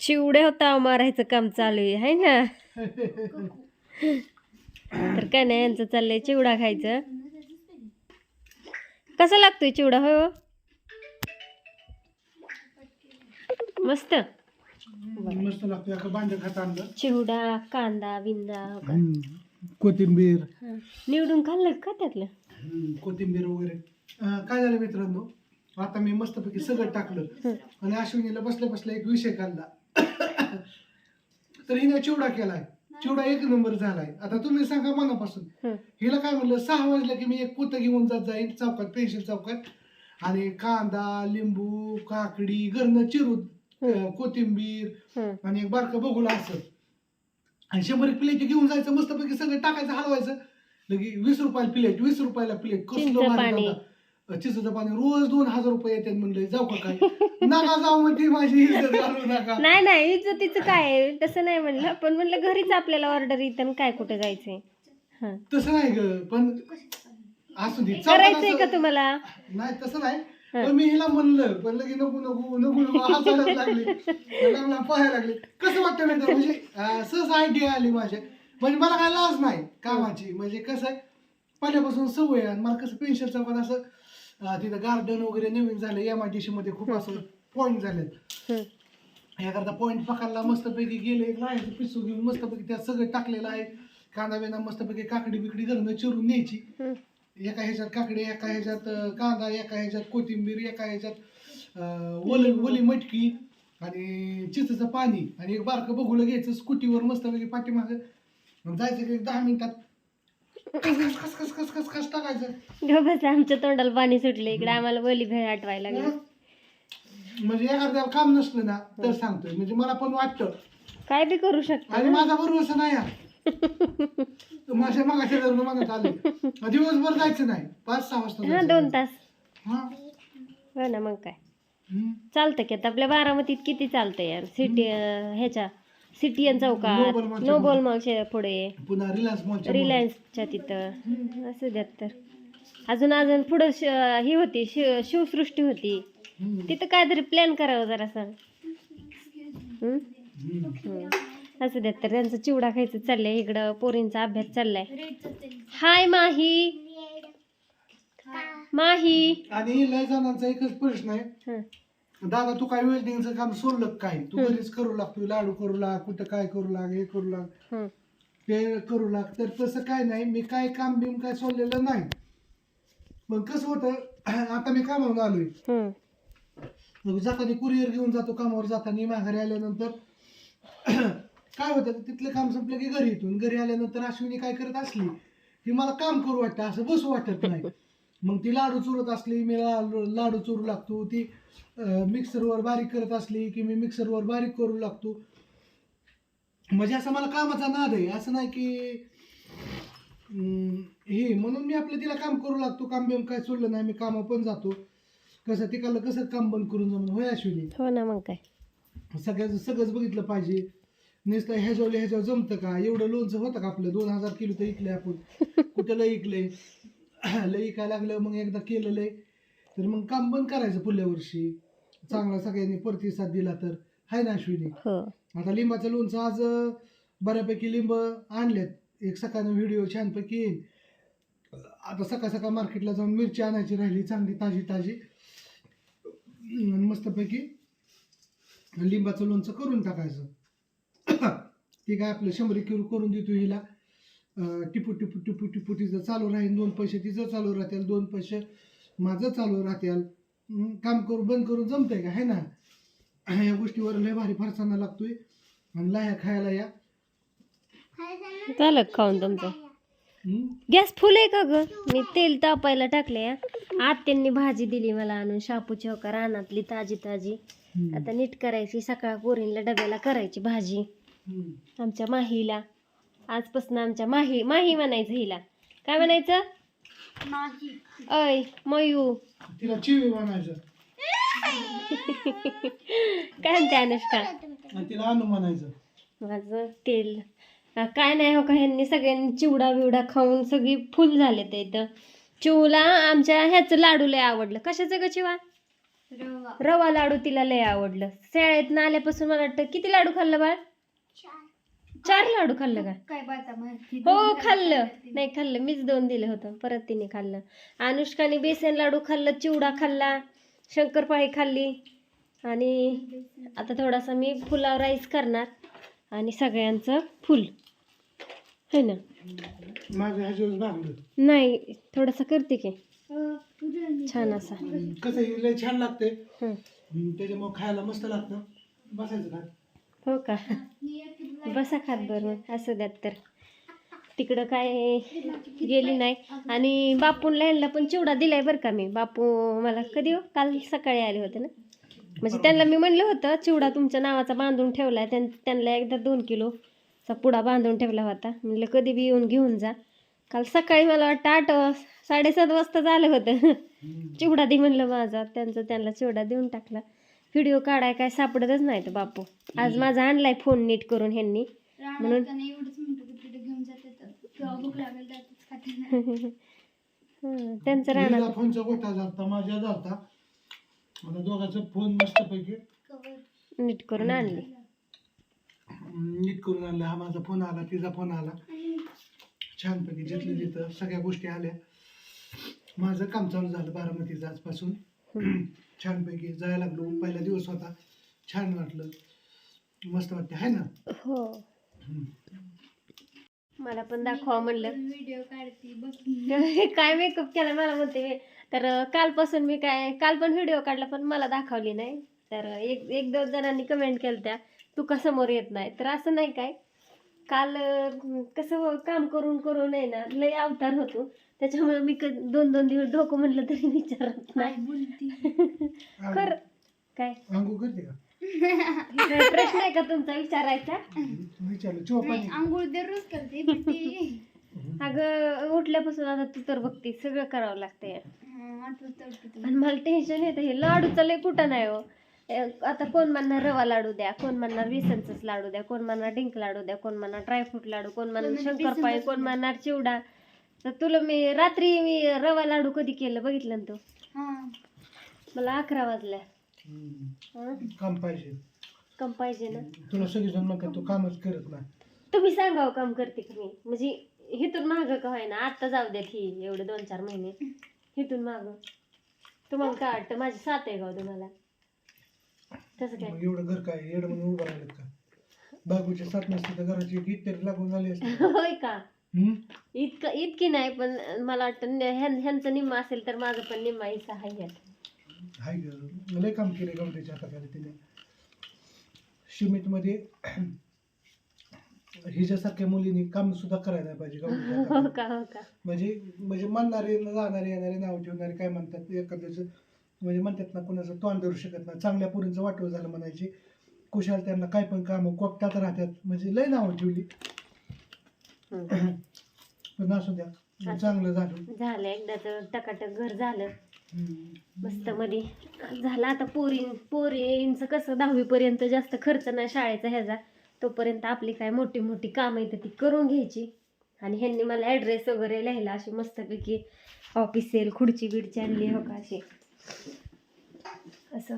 चिवडे होता मारायचं काम चालू आहे हाय ना? तर काय नाही यांचं चाललंय चिवडा खायचं. कसा लागतोय चिवडा हो? मस्त? मस्त लागतो चिवडा कांदा बिंदा हो? कोथिंबीर. निवडून खाल्लं का त्यातलं? कोथिंबीर वगैरे. काय झालं मित्रांनो? आता मी मस्तपैकी सगळं टाकलं. आणि अश्विनीला बसल्या बसल्या एक विषय काढला. तर हिने चिवडा केलाय. चिवडा एक नंबर झालाय. आता तुम्ही सांगा मनापासून. हं. हिला काय म्हणलं? सहा वाजलं की मी एक पोतं घेऊन जात जाईन. चौकात पेन्सिल चौकात. आणि कांदा लिंबू काकडी घरनं चिरून अं, कोथिंबीर. आणि एक बारकं बघूला असं. आणि शंभर एक प्लेट घेऊन जायचं. मस्तपैकी सगळं टाकायचं हलवायचं. लगे वीस रुपयाला प्लेट वीस रुपयाला प्लेट कसलं. भारी चिंचचं पाणी रोज दोन हजार रुपये येतात म्हणलं जाऊ का काय? नका जाऊ म्हणते माझी इज्जत घालू नका. नाही नाही इज्जतीचं काय आहे? तसं नाही म्हणलं पण म्हणलं घरीच आपल्याला ऑर्डर येतं काय कुठे जायचंय? हं. तसं नाही ग पण असू दे करायचंय का असं- तुम्हाला? नाही तसं नाही. पण मी हिला म्हणलं पण लगे नको नको नको नको हसायला लागले. लागला पाहायला लागले. कसं वाटतं माहिती म्हणजे अं, सहज आयडिया आली माझ्या. म्हणजे मला काय लाज नाही कामाची. म्हणजे कसं आहे पहिल्यापासून सवय आहे आणि मला कसं पेन्शन चौकात असं तिथं गार्डन वगैरे नवीन झालं एम आय डी सी मध्ये खूप असं पॉईंट झाले हं. याकरता पॉईंट पकडला मस्तपैकी गेले लावायचं पिसू घेऊन मस्तपैकी त्यात सगळं टाकलेलं आहे. कांदा बिंदा मस्तपैकी काकडी बिकडी घरनं चिरून न्यायची. एका ह्याच्यात काकडी एका ह्याच्यात अं, कांदा एका ह्याच्यात कोथिंबीर एका ह्याच्यात अं, ओली ओली मटकी आणि चिचचं पाणी. आणि एक बारकं बघूला घ्यायचं स्कूटीवर मस्तपैकी पाठीमागं. मग जायचं की एक दहा मिनिटात खस खस खस खस खस टाकायचं बस आमच्या तोंडाला पाणी सुटले इकडे आम्हाला बोली भेळ आठवायला लागली म्हणजे एखाद्याला काम नसलं ना तर सांगतोय म्हणजे मला पण वाटतं काय बी करू शकतो आणि माझा भरोसा नाही हा. माझ्या मागाच्या लग्न मागत आले दिवसभर जायचं नाही पाच सहा वाजता हा जायचं. दोन तास हा. हो ना मग काय हम्म. चालतं की आता आपल्या बारामतीत किती चालतं यार सिटी ह्याच्या सिटीयन चौकात. नोबल मॉलच्या नोबल मॉलच्या पुढे. पुन्हा रिलायन्स मॉलच्या रिलायन्सच्या तिथं. असू द्यात तर. अजून अजून पुढं श- ही होती शिव शिवसृष्टी होती. तिथं काहीतरी प्लॅन करावं जरा हम्म. असू द्यात तर. त्यांचं चिवडा खायचं चाललंय. इकडं पोरींचा अभ्यास चाललाय. हाय माही. माही. आणि लय जणांचा एकच प्रश्न आहे. हं. दादा तू काय वेल्डिंगचं काम सोडलं काय? तू घरीच करू लागतो लाडू करू लाग कुठं काय करू लाग हे करू लाग हं. ते करू लाग. तर तसं काय नाही मी काय काम बिम काय सोडलेलं नाही. पण कसं होतं आता मी कामावर आलोय. मग जाताना कुरिअर घेऊन जातो कामावर जाताना माघारी आल्यानंतर. काय होतं तिथलं काम संपलं की घरी येतो. आणि घरी आल्यानंतर अश्विनी काय करत असली की मला काम करू वाटतं असं बसू वाटत नाही. मग ती लाडू चुरत असली मी ला- लाडू चुरू लागतो. ती मिक्सरवर बारीक करत असली की मी मिक्सरवर बारीक करू लागतो. म्हणजे असं मला कामाचा नाद आहे. असं नाही की हे म्हणून मी आपलं तिला काम करू लागतो. काम बिम काय सोडलं नाही मी कामा पण जातो. कसं तिकडलं कसं काम बंद करून जमून होय अश्विनी? हो ना मग काय? सगळ्याचं सगळंच बघितलं पाहिजे. नुसतं ह्याच्यावर ह्याच्यावर जमतं का? एवढं लोणचं होतं का आपलं? दोन हजार किलो तर इकलंय आपण. कुठं लय लय इकायला लागलं मग एकदा केलेलं आहे. तर मग काम बंद करायचं पुढल्या वर्षी. चांगला सगळ्यांनी प्रतिसाद दिला तर. हाय ना अश्विनी? हो. आता लिंबाचं लोणचं आज अं, बऱ्यापैकी लिंब आणलेत. एक सकाळनं व्हिडिओ छानपैकी येईल आता सकाळ सकाळ मार्केटला जाऊन मिरची आणायची राहिली चांगली ताजी ताजी. अं, मस्तपैकी लिंबाचं लोणचं करून टाकायचं. ती काय आपलं शंभर किलो करून देतो हिला. टिपू टिपू टिपू टिपू तिचं चालू राहील दोन पैसे तिचं चालू राहतील दोन पैसे माझं चालू राहतील. हं, काम करू बंद करून जमतंय का? है ना? या गोष्टीवर लय भारी फरसाना लागतोय. आणि लाया खायला या. झालं खाऊन तुमचं? हं? गॅस फुल आहे का ग? मी तेल तापायला टाकले आत्यांनी भाजी दिली मला आणून शापूची हो का रानातली ताजी ताजी. हं. आता नीट करायची सकाळ पोरींला डब्याला करायची भाजी. हं. आमच्या माहीला. आजपासून आमच्या माही माही म्हणायचं हिला. काय म्हणायचं? अय मयू. तिला चिवी म्हणायचं. काय म्हणते अनुष्का? आणि तिला अनु म्हणायचं. माझं तेल. अं, काय नाही हो का ह्यांनी सगळ्यांनी चिवडा बिवडा खाऊन सगळी फुल झाले ते इथं. चिवला आमच्या ह्याचं लाडू लय आवडलं. कशाचं ग चिवा? रवा. लाडू तिला लय आवडलं. शाळेत आल्यापासून मला वाटतं किती लाडू खाल्लं बाळ? चार लाडू खाल्लं का? काय बाता माहिती हो खाल्लं नाही खाल्लं. मीच दोन दिलं होतं. परत तिने खाल्लं. अनुष्काने बेसन लाडू खाल्लं चिवडा खाल्ला शंकरपाळी खाल्ली आणि आता थोडासा मी फुलावर राईस करणार आणि सगळ्यांचं फुल. है ना? नाही थोडासा करते की. छान असा. कसं हे छान लागते हं. त्याच्यामुळे खायला मस्त लागतं. बसायचं का? हो का? बसा खात बरं असं द्यात तर. तिकडं काय गेली नाही. आणि बापूंला ह्यांना पण चिवडा दिलाय बरं का मी. बापू मला कधी हो? काल सकाळी आले होते ना. म्हणजे त्यांना मी म्हणलं होतं चिवडा तुमच्या नावाचा बांधून ठेवला त्यां त्यांना एकदा दोन किलोचा पुडा बांधून ठेवला होता. म्हणलं कधी बी येऊन घेऊन जा. काल सकाळी मला वाटतं आठ वाज- साडेसात वाजता झालं होतं. चिवडा दे म्हणलं माझा. त्यांचा त्यांना चिवडा देऊन टाकला. व्हिडिओ काढाय काय सापडतच नाही तर बापू. आज माझा आणलाय फोन नीट करून ह्यांनी. म्हणून हं, त्यांचं राहणार फोनचा गोटा झालता माझ्या झालता. मला दोघांचा फोन मस्तपैकी नीट करून आणले. नीट करून आणला हा माझा फोन आला तिचा फोन आला. छानपैकी जिथलं तिथं सगळ्या गोष्टी आल्या. माझं काम चालू झालं बारामतीचं आजपासून. छानपैकी जायला लागलो. पहिला दिवस होता. छान वाटलं. मस्त वाटतं आहे ना? हो. हम्म. मला पण दाखवा म्हणलं. व्हिडिओ काढते बघ. काय मेकअप केला मला म्हणते मी. तर अं, कालपासून मी काय काल पण व्हिडिओ काढला पण मला दाखवली नाही. तर एक एक दोन जणांनी कमेंट केलं त्या तू का समोर येत नाही? तर असं नाही काय? काल कसं हो, काम करून करून आहे ना लय अवतार होतो. त्याच्यामुळे मी क- दोन दोन दिवस डोकं म्हणलं तरी विचारत नाही. बोलती? खर. काय? प्रश्न आहे का तुमचा विचारायचा? आंघोळ दररोज करते अगं उठल्यापासून आता तू तर बघते सगळं करावं लागतंय. हा, आणि मला टेन्शन येतं हे लाडूचं लय कुठं नाही हो. आता कोण म्हणणार रवा लाडू द्या कोण म्हणणार बेसनचंच लाडू द्या कोण म्हणणार डिंक लाडू द्या कोण म्हणणार ड्रायफ्रूट लाडू कोण म्हणणार शंकरपाळी कोण द्या. म्हणणार चिवडा. तर तुला मी रात्री मी रवा लाडू कधी केलं बघितलं ना तू? हा. मला अकरा वाजल्या. हम्म. हं? काम पाहिजे. कम पाहिजे ना. तुला सगळेजण म्हणतात तू कामच करत नाही. तुम्ही सांगावं काम करते की मी? म्हणजे हिथून मागं का होईना? आत्ता जाऊ द्यात ही एवढे दोन चार महिने. हिथून मागं. तुम्हाला काय वाटतं? माझी साथ आहे का हो तुम्हाला? काय? मग एवढं घर काय? एवढं म्हणून उभं राहिलं का? बायकोच्या साथ नसते तर घराची गीत तरी लागून झाली असते. होय का? हम्म? इतकं इतकी नाही पण मला वाटतं न- ह्यां- ह्यांचं निम्मा असेल तर माझं पण निम्मा हिस्सा आहे हाय ग. लय काम केले गवंडीच्या हाताखाली तिने. शिमितमध्ये हिच्यासारख्या मुलीने काम सुद्धा करायला पाहिजे गवंडीच्या हो हाताखाली. का हो का? म्हणजे म्हणजे म्हणणारे जाणारे येणारे नाव ठेवणारे काय म्हणतात? एखाद्याचं म्हणजे म्हणतात ना कोणाचं तोंड धरू शकत नाही. चांगल्या पुरींचं वाटव झालं म्हणायची. कुशाल त्यांना काय पण कामं कोपटात राहतात. म्हणजे लय नावं ठेवली. पण असू द्या चांगलं झालं. झालं एकदाच टकाटक घर झालं. मस्त मध्ये झालं आता पोरी पोरींचं कसं दहावी पर्यंत जास्त खर्च नाही शाळेचा ह्याचा. तोपर्यंत आपली काय मोठी मोठी कामं येतं ती करून घ्यायची. आणि ह्यांनी मला ॲड्रेस वगैरे लिहायला अशी मस्तपैकी ऑफिसियल खुर्ची बिडची आणली हो का अशी. असं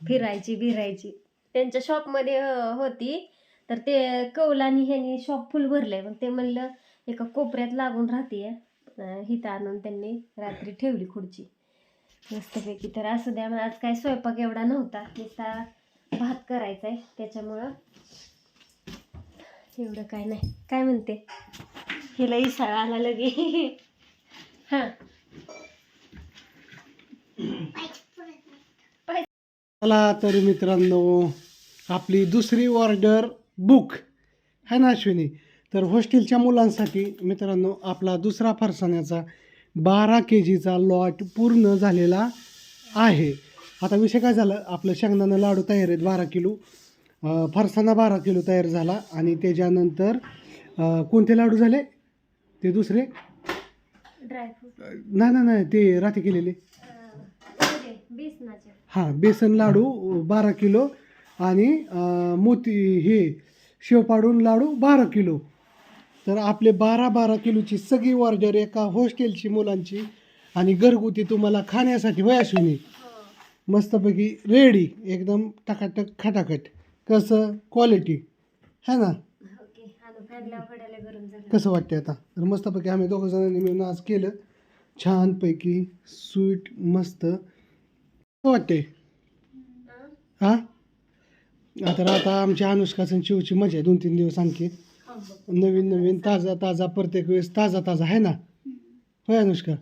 फिरायची बिरायची त्यांच्या शॉपमध्ये होती. तर ते कौलानी ह्यांनी शॉप फुल भरलंय. मग ते म्हणलं एका कोपऱ्यात लागून राहते. हिथं आणून त्यांनी रात्री ठेवली खुर्ची. मस्तपैकी. तर असू द्या मग आज काय स्वयंपाक एवढा नव्हता. नुसता भात करायचा आहे त्याच्यामुळं एवढं काय नाही. काय म्हणते? हिला इसाळा आला लगे हां. चला तर मित्रांनो आपली दुसरी ऑर्डर बुक है ना अश्विनी? तर हॉस्टेलच्या मुलांसाठी मित्रांनो आपला दुसरा फरसाण्याचा बारा के जीचा लॉट पूर्ण झालेला आहे. आता विषय काय झाला? आपलं शेंगदाणा लाडू तयार आहेत बारा किलो. फरसाणा बारा किलो तयार झाला आणि त्याच्यानंतर कोणते लाडू झाले? ते दुसरे? नाही नाही नाही ते रात्री केलेले. हां बेसन लाडू बारा किलो आणि मोती हे शेव पाडून लाडू बारा किलो. तर आपले बारा बारा किलोची सगळी ऑर्डर एका हॉस्टेलची मुलांची आणि घरगुती तुम्हाला खाण्यासाठी वयाशिनी मस्तपैकी रेडी एकदम टकाटक खटाखट. कसं? क्वालिटी है ना? कसं वाटते आता? तर मस्तपैकी आम्ही दोघं जणांनी मिळून आज केलं. छानपैकी स्वीट मस्त. वाटते हा? आता आता आमच्या अनुष्काचं चिवची मजा आहे दोन तीन दिवस आणखी. नवीन नवीन ताजा ताजा प्रत्येक वेळेस ताजा ताजा आहे ना? होय अनुष्का?